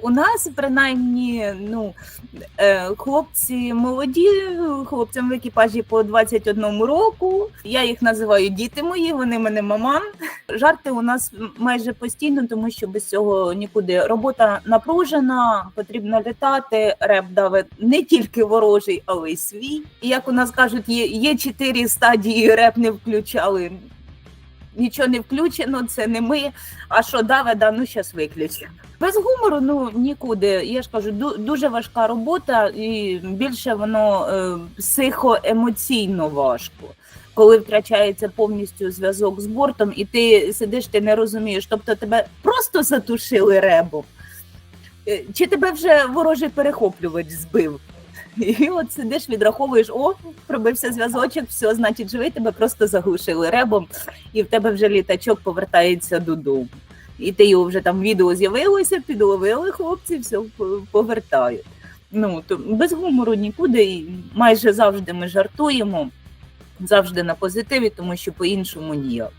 У нас принаймні ну, е, хлопці молоді, хлопцям в екіпажі по 21 року. Я їх називаю діти мої, вони мене маман. Жарти у нас майже постійно, тому що без цього нікуди. Робота напружена, потрібно літати. Реп давить не тільки ворожий, але й свій. І як у нас кажуть, є, є чотири стадії реп не включали. Нічого не включено, це не ми. А що даве, да, ну зараз виключимо. Без гумору ну нікуди. Я ж кажу, ду- дуже важка робота, і більше воно е, психоемоційно важко. Коли втрачається повністю зв'язок з бортом, і ти сидиш, ти не розумієш. Тобто тебе просто затушили ребом, Е, чи тебе вже ворожий перехоплювач збив. І от сидиш, відраховуєш, о, пробився зв'язочок, все, значить, живий, тебе просто заглушили ребом, і в тебе вже літачок повертається додому. І ти його вже там відео з'явилося, підловили хлопці, все повертають. Ну то без гумору нікуди. І майже завжди ми жартуємо, завжди на позитиві, тому що по-іншому ніяк.